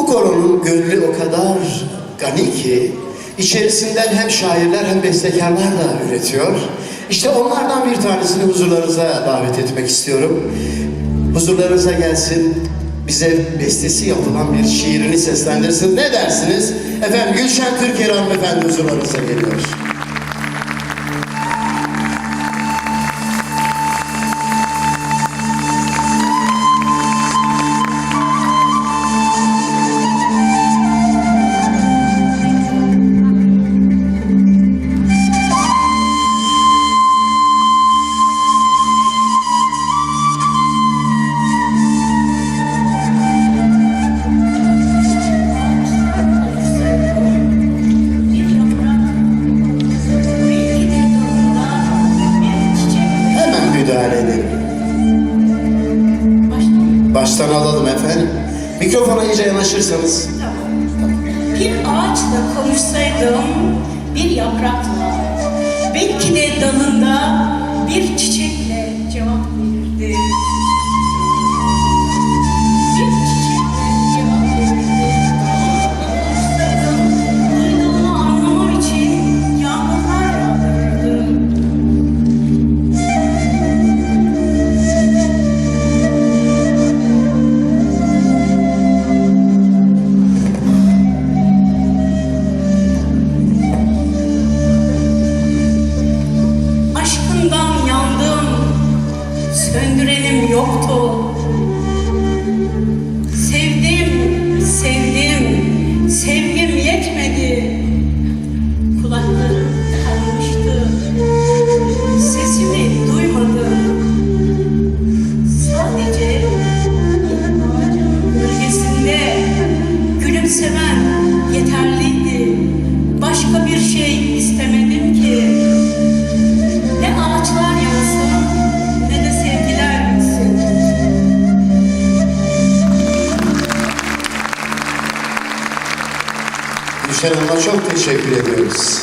Bu koronun gönlü o kadar gani ki içerisinden hem şairler hem bestekarlar da üretiyor. İşte onlardan bir tanesini huzurlarınıza davet etmek istiyorum. Huzurlarınıza gelsin, bize bestesi yapılan bir şiirini seslendirsin. Ne dersiniz? Efendim Gülşen Türker hanımefendi huzurlarınıza geliyor. Baştan alalım efendim. Mikrofona iyice yanaşırsanız. Bir ağaçla konuşsaydım bir yaprakla, belki de dalında bir çiçekle söndürenim yoktu. Gülşen Hanım'a çok teşekkür ediyoruz.